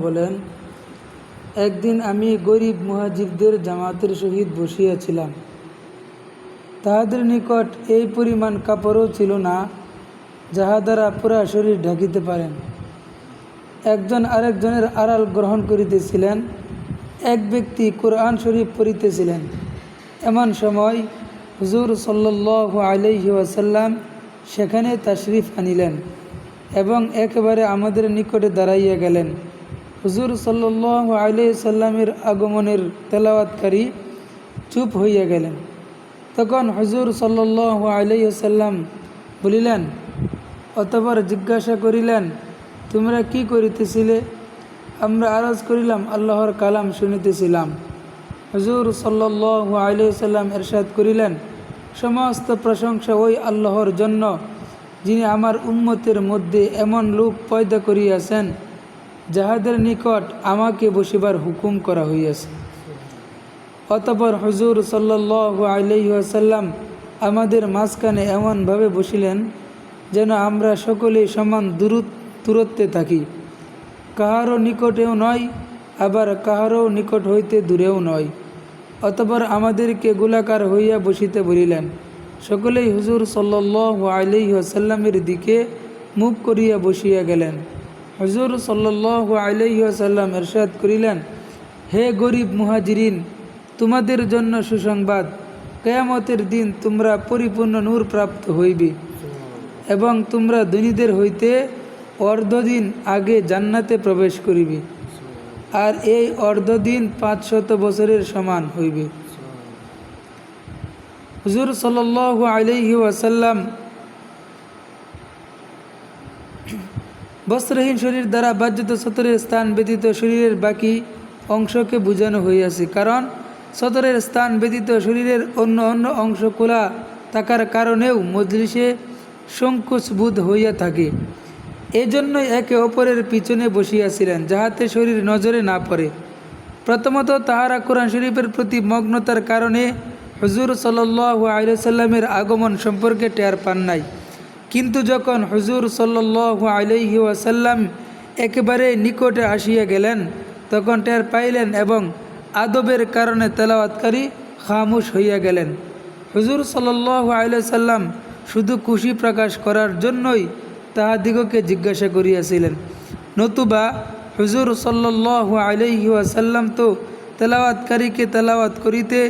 বলেন, একদিন আমি গরিব মুহাজিবদের জামাতের সহিত বসিয়াছিলাম। তাহাদের নিকট এই পরিমাণ কাপড়ও ছিল না, যাহা দ্বারা পুরা শরীর ঢাকিতে পারেন। একজন আরেকজনের আড়াল গ্রহণ করিতেছিলেন, এক ব্যক্তি কোরআন শরীফ পড়িতেছিলেন। এমন সময় হুজুর সাল্লাহ আলহি ওয়াসাল্লাম সেখানে তাশরিফ আনিলেন। এবং একেবারে আমাদের নিকটে দাঁড়াইয়া গেলেন। হুজুর সাল্লাহ আলি সাল্লামের আগমনের তেলাওয়াতকারী চুপ হইয়া গেলেন। তখন হুজুর সাল্লাহ আলাইসাল্লাম বলিলেন অতপর জিজ্ঞাসা করিলেন, তোমরা কি করিতেছিলে? আমরা আরজ করিলাম, আল্লাহর কালাম শুনিতেছিলাম। হজুর হুজুর সাল্লাহ আলাইসাল্লাম এরশাদ করিলেন, সমস্ত প্রশংসা ওই আল্লাহর জন্য যিনি আমার উম্মতের মধ্যে এমন লোক পয়দা করিয়াছেন, যাহাদের নিকট আমাকে বসিবার হুকুম করা হইয়াছে। অতপর হজুর সাল্লাহ আলহিহাসাল্লাম আমাদের মাঝখানে এমনভাবে বসিলেন যেন আমরা সকলেই সমান দূরত, দূরত্বে থাকি। কাহারও নিকটেও নয়, আবার কাহারও নিকট হইতে দূরেও নয়। অতপর আমাদেরকে গোলাকার হইয়া বসিতে বলিলেন সকলেই হুজুর সাল্লাহ আলহিহাসাল্লামের দিকে মুখ করিয়া বসিয়া গেলেন। হুজুর সাল্লাহ আলহিহাসাল্লাম এরশাদ করিলেন, হে গরিব মুহাজিরিন, তোমাদের জন্য সুসংবাদ, কেয়ামতের দিন তোমরা পরিপূর্ণ নূর প্রাপ্ত হইবে এবং তোমরা ধনীদের হইতে অর্ধদিন আগে জান্নাতে প্রবেশ করিবে, আর এই অর্ধদিন পাঁচশত বছরের সমান হইবে। হুজুর সাল আলহি ওয়াসাল্লাম বস্ত্রহীন শরীর দ্বারা বাহ্যত সতরের স্থান ব্যতীত শরীরের বাকি অংশকে বোঝানো হইয়াছে। কারণ সতরের স্থান ব্যতীত শরীরের অন্য অন্য অংশ খোলা থাকার কারণেও মজলিসে সংকোচবোধ হইয়া থাকে। এজন্যই একে অপরের পিছনে বসিয়াছিলেন, যাহাতে শরীর নজরে না পড়ে। প্রথমত তাহারা কোরআন শরীফের প্রতি মগ্নতার কারণে হজুর সাল্লু আলসাল্লামের আগমন সম্পর্কে টের পান নাই। কিন্তু যখন হজুর সাল্লু আলহি ওয়াসাল্লাম একেবারে নিকটে আসিয়া গেলেন, তখন টের পাইলেন এবং আদবের কারণে তেলাওয়াতকারী খামুশ হইয়া গেলেন। হুজুর সাল্লাহ আলাইসাল্লাম শুধু খুশি প্রকাশ করার জন্যই তাহাদিগকে জিজ্ঞাসা করিয়াছিলেন। নতুবা হুজুর সাল্লাহ আলহি ওয়াসাল্লাম তো তেলাওয়াতকারীকে তেলাওয়াত করিতে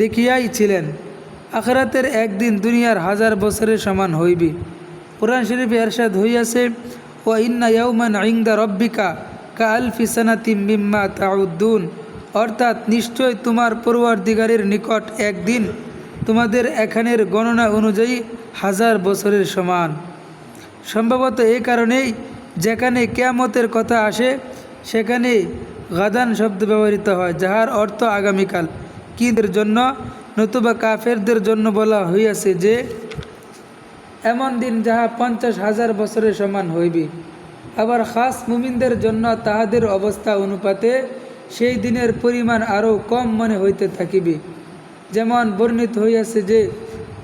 দেখিয়াই ছিলেন, আখরাতের একদিন দুনিয়ার হাজার বছরের সমান হইবে। কোরআন শরীফে এরশাদ হইয়াছে ও ইন্না ইয়ৌমান আইন্দা রব্বিকা কা আলফি সানাতিম মিম্মা তাউদ্দুন। অর্থাৎ নিশ্চয় তোমার পূর্বাধিকারীর নিকট একদিন তোমাদের এখানের গণনা অনুযায়ী হাজার বছরের সমান। সম্ভবত এই কারণেই যেখানে কেয়ামতের কথা আসে সেখানে গাদান শব্দ ব্যবহৃত হয়, যাহার অর্থ আগামীকাল। কিদের জন্য? নতুবা কাফেরদের জন্য বলা হইয়াছে যে, এমন দিন যাহা পঞ্চাশ হাজার বছরের সমান হইবে, আবার খাস মুমিনদের জন্য তাহাদের অবস্থা অনুপাতে সেই দিনের পরিমাণ আরও কম মনে হইতে থাকিবে। যেমন বর্ণিত হইয়াছে যে,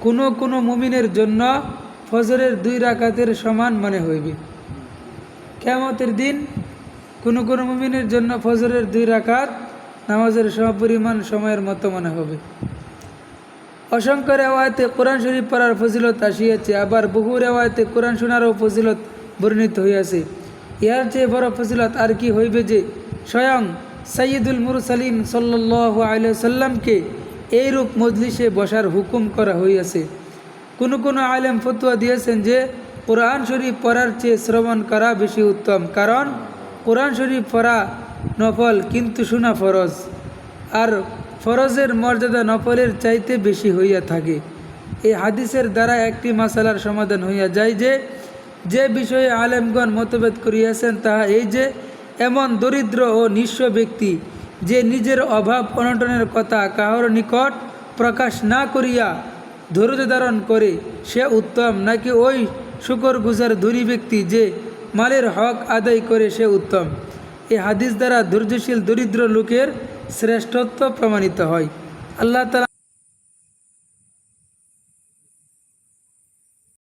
কোনো কোনো মুমিনের জন্য ফজরের দুই রাকাতের সমান মনে হইবে। কেমতের দিন কোনো কোনো মুমিনের জন্য ফজরের দুই রাকাত নামাজের সমপরিমাণ সময়ের মতো মনে হবে। অসংখ্য রেওয়ায়তে কোরআন শরীফ পড়ার ফজিলত আসিয়াছে, আবার বহু রেওয়ায়তে কোরআন শোনারও ফজিলত বর্ণিত হইয়াছে। ইহার চেয়ে বড় ফজিলত আর কি হইবে যে, স্বয়ং সৈয়দুল মুরসালিম সাল্লাহ আলিয়াল্লামকে এইরূপ মজলিসে বসার হুকুম করা হইয়াছে। কোনো কোনো আলেম ফতুয়া দিয়েছেন যে, কোরআন শরীফ পড়ার চেয়ে শ্রবণ করা বেশি উত্তম। কারণ, কোরআন শরীফ পড়া নফল, কিন্তু শোনা ফরজ। আর ফরজের মর্যাদা নফলের চাইতে বেশি হইয়া থাকে। এই হাদিসের দ্বারা একটি মাসালার সমাধান হইয়া যায় যে যে বিষয়ে আলেমগণ মতভেদ করিয়াছেন তাহা এই যে, এমন দরিদ্র ও নিঃস্ব ব্যক্তি, যে নিজের অভাব অনটনের কথা কাহর নিকট প্রকাশ না করিয়া ধৈর্য ধারণ করে, সে উত্তম নাকি ওই শুকর গুজার ধনী ব্যক্তি যে মালের হক আদায় করে সে উত্তম? এই হাদিস দ্বারা ধৈর্যশীল দরিদ্র লোকের শ্রেষ্ঠত্ব প্রমাণিত হয়। আল্লাহ তালা